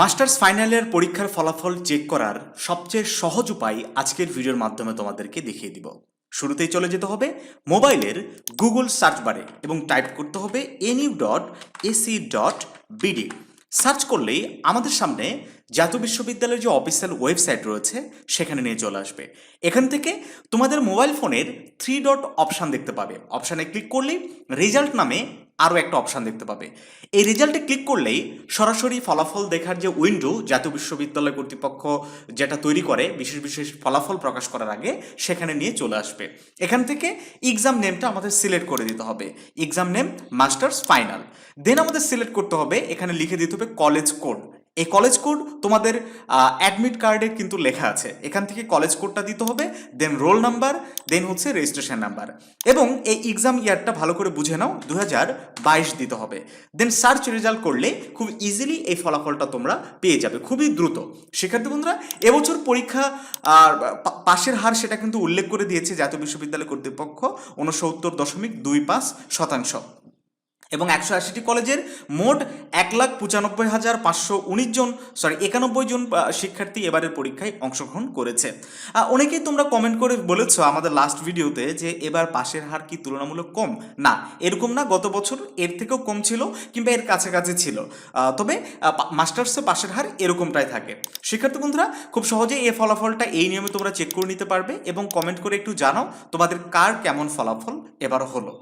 Masters ফাইনালের পরীক্ষার ফলাফল চেক করার সবচেয়ে সহজ উপায় আজকের ভিডিওর মাধ্যমে তোমাদেরকে দেখিয়ে দিব। শুরুতেই চলে যেতে হবে মোবাইলের গুগল সার্চ বারে এবং টাইপ করতে হবে NU dot AC dot BD. Search করলেই আমাদের সামনে জাতীয় বিশ্ববিদ্যালয়ের যে অফিসিয়াল ওয়েবসাইট রয়েছে, সেখানে নিয়ে চলে আসবে। এখান থেকে তোমাদের মোবাইল ফোনের থ্রি ডট অপশান দেখতে পাবে। অপশানে ক্লিক করলেই রেজাল্ট নামে আরও একটা অপশান দেখতে পাবে। এই রেজাল্টে ক্লিক করলেই সরাসরি ফলাফল দেখার যে উইন্ডো জাতীয় বিশ্ববিদ্যালয় কর্তৃপক্ষ যেটা তৈরি করে, বিশেষ বিশেষ ফলাফল প্রকাশ করার আগে সেখানে নিয়ে চলে আসবে। এখান থেকে এক্সাম নেমটা আমাদের সিলেক্ট করে দিতে হবে। Exam name masters final then আমাদের সিলেক্ট করতে হবে, এখানে লিখে দিতে হবে কলেজ কোড এই কলেজ কোড তোমাদের অ্যাডমিট কার্ডে কিন্তু লেখা আছে। এখান থেকে কলেজ কোডটা দিতে হবে দেন রোল নাম্বার দেন হচ্ছে রেজিস্ট্রেশন নাম্বার এবং এই এক্সাম ইয়ারটা ভালো করে বুঝে নাও দু দিতে হবে। দেন সার্চ রেজাল্ট করলে খুব ইজিলি এই ফলাফলটা তোমরা পেয়ে যাবে, খুবই দ্রুত। শিক্ষার্থী বন্ধুরা, এবছর পরীক্ষা পাশের হার সেটা কিন্তু উল্লেখ করে দিয়েছে জাতীয় বিশ্ববিদ্যালয় কর্তৃপক্ষ উনসত্তর দশমিক দুই পাঁচ শতাংশ। এবং একশো আশিটি কলেজের মোট এক লাখ পঁচানব্বই হাজার পাঁচশো উনিশ জন সরি একানব্বই জন শিক্ষার্থী এবারের পরীক্ষায় অংশগ্রহণ করেছে। অনেকেই তোমরা কমেন্ট করে বলেছ আমাদের লাস্ট ভিডিওতে যে এবার পাশের হার কি তুলনামূলক কম? না, এরকম না, গত বছর এর থেকেও কম ছিল কিংবা এর কাছাকাছি ছিল। তবে মাস্টার্সে পাশের হার এরকমটাই থাকে। শিক্ষার্থী বন্ধুরা, খুব সহজেই এই ফলাফলটা এই নিয়মে তোমরা চেক করে নিতে পারবে এবং কমেন্ট করে একটু জানাও তোমাদের কার কেমন ফলাফল এবার হলো।